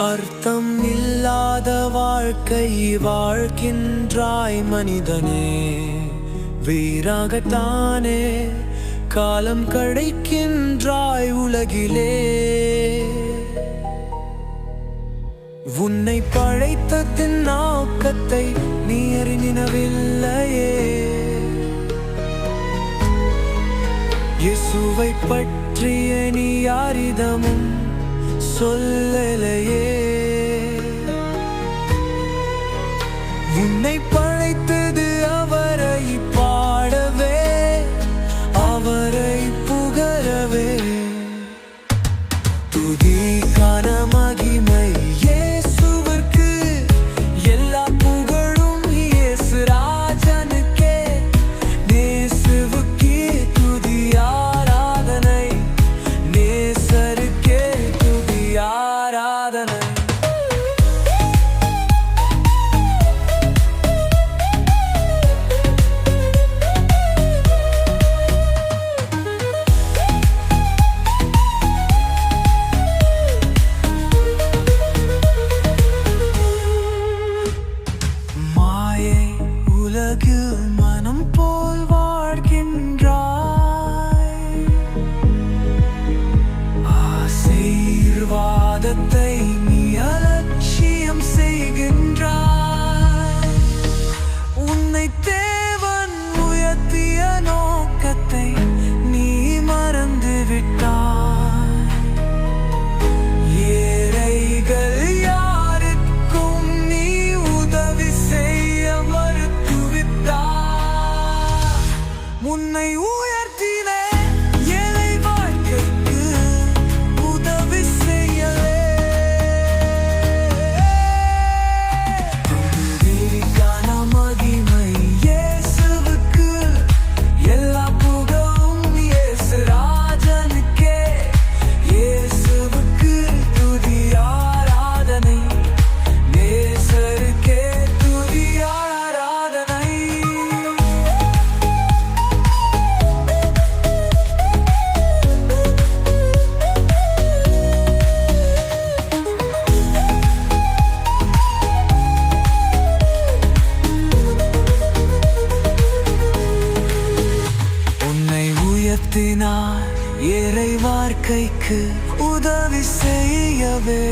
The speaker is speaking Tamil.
அர்த்தம் இல்லாத வாழ்க்கை வாழ்கின்றாய் மனிதனே. வீராகத்தானே காலம் கடைக்கின்றாய் உலகிலே. உன்னை பழைத்த தின்னாக்கத்தை நீ அறிநினவில்லையே இயேசுவை பற்றிய நீ யாரிடமும் சொல்லலையே. become that they இறை வார்க்கைக்கு உதவி செய்யவே.